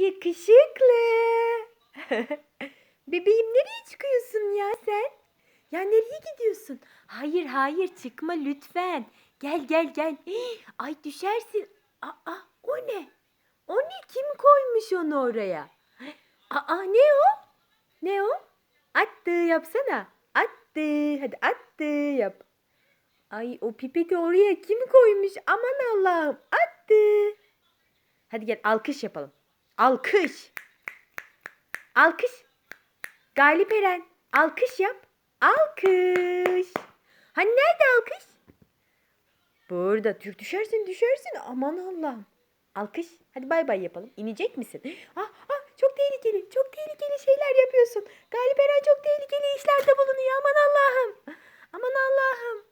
Yakışıklı. Bebeğim nereye çıkıyorsun ya sen? Ya nereye gidiyorsun? Hayır hayır çıkma lütfen. Gel gel gel. Ay düşersin. Aa o ne? O ne? Kim koymuş onu oraya? Aa ne o? Ne o? Attı yapsana. Attı. Hadi attı yap. Ay o pipeti oraya kim koymuş? Aman Allah'ım. Attı. Hadi gel alkış yapalım. Alkış. Alkış. Galip Eren. Alkış yap. Alkış. Hani nerede alkış? Burada. Türk düşersin düşersin. Aman Allah'ım. Alkış. Hadi bay bay yapalım. İnecek misin? Ah, ah, çok tehlikeli. Çok tehlikeli şeyler yapıyorsun. Galip Eren çok tehlikeli işlerde bulunuyor. Aman Allah'ım. Aman Allah'ım.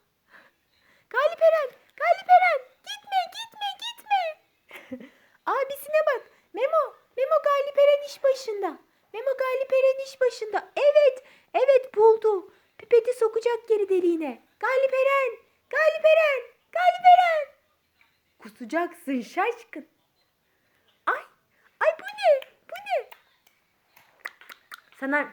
Galip Eren. Galip Eren. Gitme gitme gitme. Abisine bak. Memo. Memo Galip Eren iş başında. Memo Galip Eren iş başında. Evet. Evet buldu. Pipeti sokacak geri deliğine. Galip Eren. Galip Eren. Kusacaksın şaşkın. Ay. Ay bu ne? Bu ne? Sana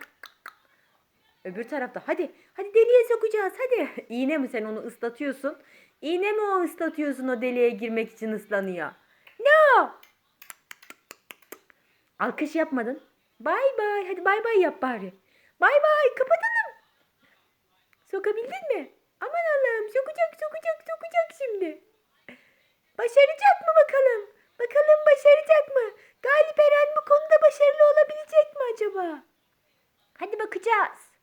öbür tarafta. Hadi. Hadi deliğe sokacağız. Hadi. İğne mi sen onu ıslatıyorsun? İğne mi o ıslatıyorsun o deliğe girmek için ıslanıyor? No. Alkış yapmadın. Bay bay. Hadi bay bay yap bari. Bay bay. Kapatalım. Sokabildin mi? Aman Allah'ım. Sokacak, sokacak, sokacak şimdi. Başaracak mı bakalım? Bakalım başaracak mı? Galip Eren bu konuda başarılı olabilecek mi acaba? Hadi bakacağız.